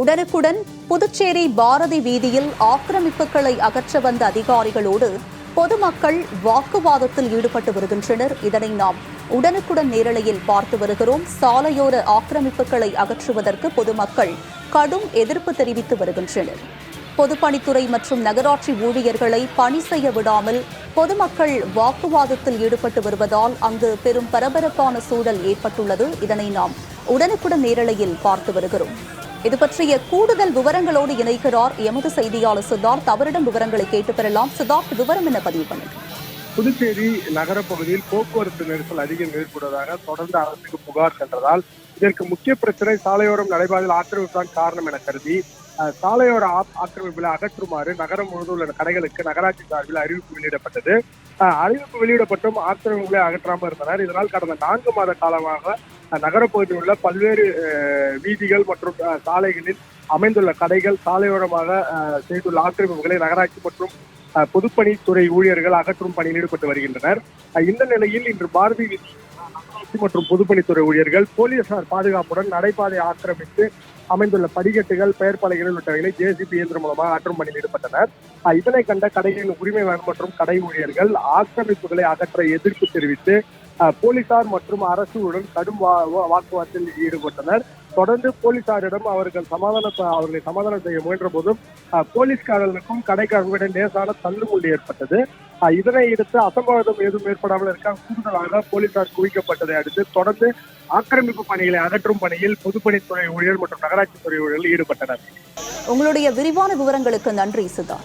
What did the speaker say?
உடனுக்குடன் புதுச்சேரி பாரதி வீதியில் ஆக்கிரமிப்புகளை அகற்ற வந்த அதிகாரிகளோடு பொதுமக்கள் வாக்குவாதத்தில் ஈடுபட்டு வருகின்றனர். இதனை நாம் உடனுக்குடன் நேரலையில் பார்த்து வருகிறோம். சாலையோர ஆக்கிரமிப்புகளை அகற்றுவதற்கு பொதுமக்கள் கடும் எதிர்ப்பு தெரிவித்து வருகின்றனர். பொதுப்பணித்துறை மற்றும் நகராட்சி ஊழியர்களை பணி செய்ய விடாமல் பொதுமக்கள் வாக்குவாதத்தில் ஈடுபட்டு வருவதால் அங்கு பெரும் பரபரப்பான சூழல் ஏற்பட்டுள்ளது. இதனை நாம் உடனுக்குடன் நேரலையில் பார்த்து வருகிறோம். இது பற்றிய கூடுதல் விவரங்களோடு இணைக்கிறார் எமது செய்தியாளர் சித்தார்த். அவரிடம் விவரங்களை கேட்டு பெறலாம். சித்தார்த் விவரம் என்ன பதிவு பண்ணுங்கள் புதுச்சேரி நகர பகுதியில் போக்குவரத்து நெரிசல் அதிகம் ஏற்படுவதாக தொடர்ந்து அரசுக்கு புகார் சென்றதால் இதற்கு முக்கிய பிரச்சனை சாலையோரம் நடைபாதையில் ஆக்கிரமிப்பு தான் காரணம் என கருதி சாலையோர ஆக்கிரமிப்புகளை அகற்றுமாறு நகரம் முழுவதும் உள்ள கடைகளுக்கு நகராட்சி சார்பில் அறிவிப்பு வெளியிடப்பட்டது. அறிவிப்பு வெளியிடப்பட்டும் ஆக்கிரமிப்புகளை அகற்றாமல் இருந்தனர். இதனால் கடந்த நான்கு மாத காலமாக நகரப்பகுதியில் உள்ள பல்வேறு வீதிகள் மற்றும் சாலைகளில் அமைந்துள்ள கடைகள் சாலையோரமாக அஹ், செய்துள்ள ஆக்கிரமிப்புகளை நகராட்சி மற்றும் பொதுப்பணித்துறை ஊழியர்கள் அகற்றும் பணியில் ஈடுபட்டு வருகின்றனர். இந்த நிலையில் இன்று பாரதி வீதி நகராட்சி மற்றும் பொதுப்பணித்துறை ஊழியர்கள் போலீசார் பாதுகாப்புடன் நடைபாதை ஆக்கிரமித்து அமைந்துள்ள படிக்கட்டுகள் பெயர் பலகைகள் உள்ளிட்டவைகளை ஜேசிபி இயந்திரம் மூலமாக அற்றும் பணியில் ஈடுபட்டனர். இதனை கண்ட கடைகளின் உரிமையாளர் மற்றும் கடை ஊழியர்கள் ஆக்கிரமிப்புகளை அகற்ற எதிர்ப்பு தெரிவித்து அஹ், போலீசார் மற்றும் அரசுடன் கடும் வா- வாக்குவாதத்தில் ஈடுபட்டனர். தொடர்ந்து போலீசாரிடம் அவர்கள் சமாதான அவர்களை சமாதானம் செய்ய முயன்ற போதும் போலீஸ்காரர்களுக்கும் கடைக்காரர்களிடம் லேசான தள்ளுமுள்ளி ஏற்பட்டது. இதனை எடுத்து அசம்பாவிதம் எதுவும் ஏற்படாமல் இருக்க கூடுதலாக போலீசார் குவிக்கப்பட்டதை அடுத்து தொடர்ந்து ஆக்கிரமிப்பு பணிகளை அகற்றும் பணியில் பொதுப்பணித்துறை ஊழியர் மற்றும் நகராட்சி துறை ஊழியர்கள் ஈடுபட்டனர். உங்களுடைய விரிவான விவரங்களுக்கு நன்றி சுதா